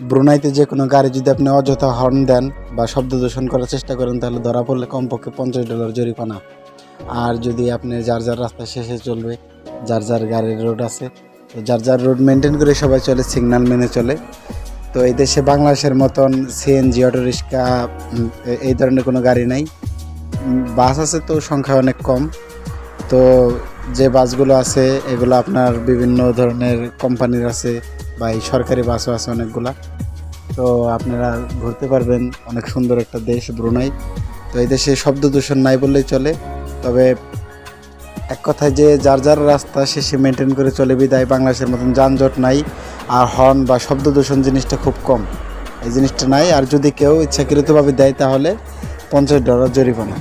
ব্রুনাইতে যে কোনো গাড়ি যদি আপনি অযথা হর্ন দেন বা শব্দ দূষণ করার চেষ্টা করেন, তাহলে ধরা পড়লে কমপক্ষে পঞ্চাশ ডলার জরিমানা। আর যদি আপনি যার যার রাস্তা শেষে চলবে, যার যার গাড়ির রোড আছে, তো যার যার রোড মেনটেন করে সবাই চলে সিগন্যাল মেনে চলে। তো এই দেশে বাংলাদেশের মতন সিএনজি অটো রিক্সা এই ধরনের কোনো গাড়ি নাই। বাস আছে তো সংখ্যা অনেক কম। তো যে বাসগুলো আছে, এগুলো আপনার বিভিন্ন ধরনের কোম্পানির আছে। বা এই সরকারি বাসও আছে অনেকগুলা। তো আপনারা ঘুরতে পারবেন, অনেক সুন্দর একটা দেশ ব্রুনাই। তো এই দেশে শব্দ দূষণ নাই বললেই চলে। তবে এক কথায় যে যার যার রাস্তা সে সে মেনটেন করে চলে বিদায়, বাংলাদেশের মতন যানজট নাই আর হর্ন বা শব্দ দূষণ জিনিসটা খুব কম। এই জিনিসটা নাই, আর যদি কেউ ইচ্ছাকৃতভাবে দেয় তাহলে পঞ্চাশ ডলার জরিমানা।